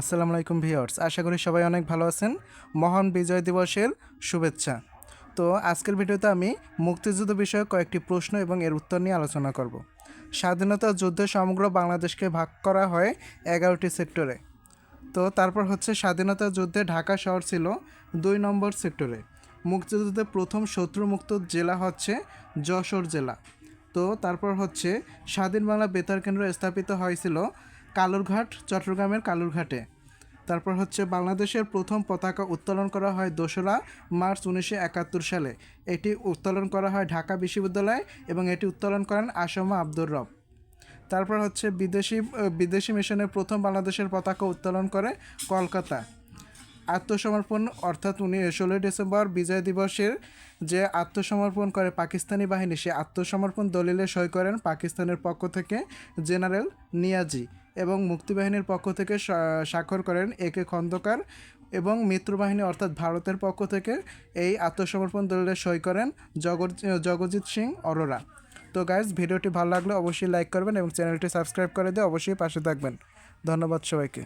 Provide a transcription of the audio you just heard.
আসসালামু আলাইকুম ভিউয়ার্স, আশা করি সবাই অনেক ভালো আছেন। মহান বিজয় দিবসের শুভেচ্ছা। তো আজকের ভিডিওতে আমি মুক্তিযুদ্ধ বিষয়ক কয়েকটি প্রশ্ন এবং এর উত্তর নিয়ে আলোচনা করব। স্বাধীনতা যুদ্ধে সমগ্র বাংলাদেশকে ভাগ করা হয় এগারোটি সেক্টরে। তো তারপর হচ্ছে স্বাধীনতা যুদ্ধে ঢাকা শহর ছিল দুই নম্বর সেক্টরে। মুক্তিযুদ্ধে প্রথম শত্রুমুক্ত জেলা হচ্ছে যশোর জেলা। তো তারপর হচ্ছে স্বাধীন বাংলা বেতার কেন্দ্র স্থাপিত হয়েছিল কালুরঘাট, চট্টগ্রামের কালুরঘাটে। তারপর হচ্ছে বাংলাদেশের প্রথম পতাকা উত্তোলন করা হয় দোসরা মার্চ উনিশশো একাত্তর সালে। এটি উত্তোলন করা হয় ঢাকা বিশ্ববিদ্যালয় এবং এটি উত্তোলন করেন আসমা আব্দুর রব। তারপর হচ্ছে বিদেশি বিদেশি মিশনের প্রথম বাংলাদেশের পতাকা উত্তোলন করে কলকাতা। আত্মসমর্পণ, অর্থাৎ উনি ষোলোই ডিসেম্বর বিজয় দিবসের যে আত্মসমর্পণ করে পাকিস্তানি বাহিনী, সে আত্মসমর্পণ দলিলে সই করেন পাকিস্তানের পক্ষ থেকে জেনারেল নিয়াজি। এবং মুক্তিবাহিনীর পক্ষ থেকে স্বাক্ষর করেন এ কে খন্দকার এবং মিত্রবাহিনী অর্থাৎ ভারতের পক্ষ থেকে এই আত্মসমর্পণ দলিলে সই করেন জগৎ, জগজিৎ সিং অরোরা। তো গাইজ ভিডিওটি ভালো লাগলে অবশ্যই লাইক করবেন এবং চ্যানেলটি সাবস্ক্রাইব করে দিয়ে অবশ্যই পাশে থাকবেন। ধন্যবাদ সবাইকে।